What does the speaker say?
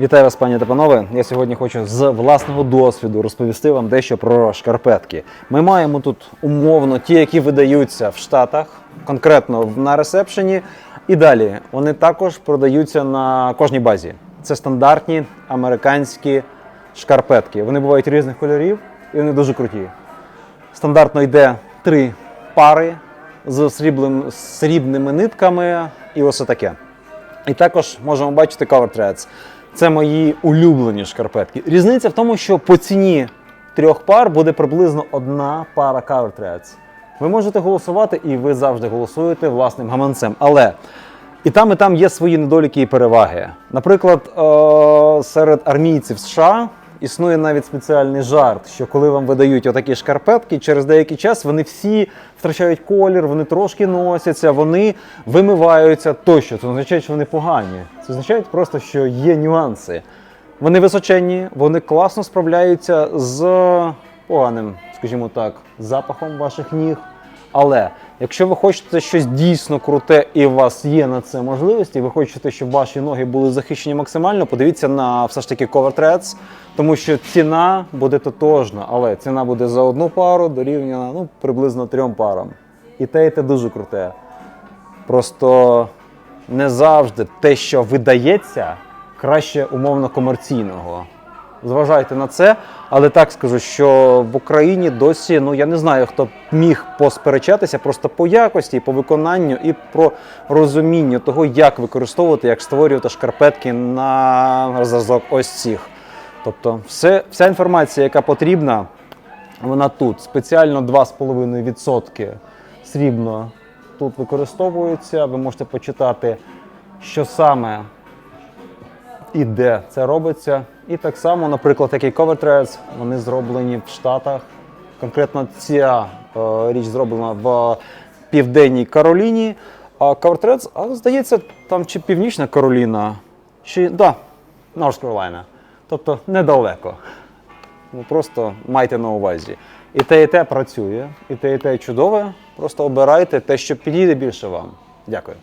Вітаю вас, пані та панове. Я сьогодні хочу з власного досвіду розповісти вам дещо про шкарпетки. Ми маємо тут умовно ті, які видаються в Штатах, конкретно на ресепшені. І далі вони також продаються на кожній базі. Це стандартні американські шкарпетки. Вони бувають різних кольорів і вони дуже круті. Стандартно йде три пари з сріблим, срібними нитками і ось таке. І також можемо бачити Cover Threads. Це мої улюблені шкарпетки. Різниця в тому, що по ціні трьох пар буде приблизно одна пара Cover Threads. Ви можете голосувати, і ви завжди голосуєте власним гаманцем. Але і там, і там є свої недоліки і переваги. Наприклад, е- серед армійців США існує навіть спеціальний жарт, що коли вам видають отакі шкарпетки, через деякий час вони всі втрачають колір, вони трошки носяться, вони вимиваються тощо. Це означає, що вони погані. Це означає просто, що є нюанси. Вони височенні, вони класно справляються з поганим, скажімо так, запахом ваших ніг. Але якщо ви хочете щось дійсно круте і у вас є на це можливості, ви хочете, щоб ваші ноги були захищені максимально, подивіться на все ж таки Cover Threads, тому що ціна буде тотожна, але ціна буде за одну пару дорівняна ну, приблизно трьом парам. І те, і те дуже круте. Просто не завжди те, що видається, краще умовно комерційного. Зважайте на це, але так скажу, що в Україні досі, ну я не знаю, хто міг посперечатися просто по якості, по виконанню і про розумінню того, як використовувати, як створювати шкарпетки на зразок ось цих. Тобто, все, вся інформація, яка потрібна, вона тут. Спеціально 2,5% срібно тут використовується. Ви можете почитати, що саме і де це робиться. І так само, наприклад, такий Cover Threads, вони зроблені в Штатах. Конкретно ця е, річ зроблена в Південній Кароліні. А Cover Threads, а здається, там чи Північна Кароліна, чи да, North Carolina. Тобто недалеко. Ну, просто майте на увазі. І те, і те працює, і те, і те чудове. Просто обирайте те, що підійде більше вам. Дякую.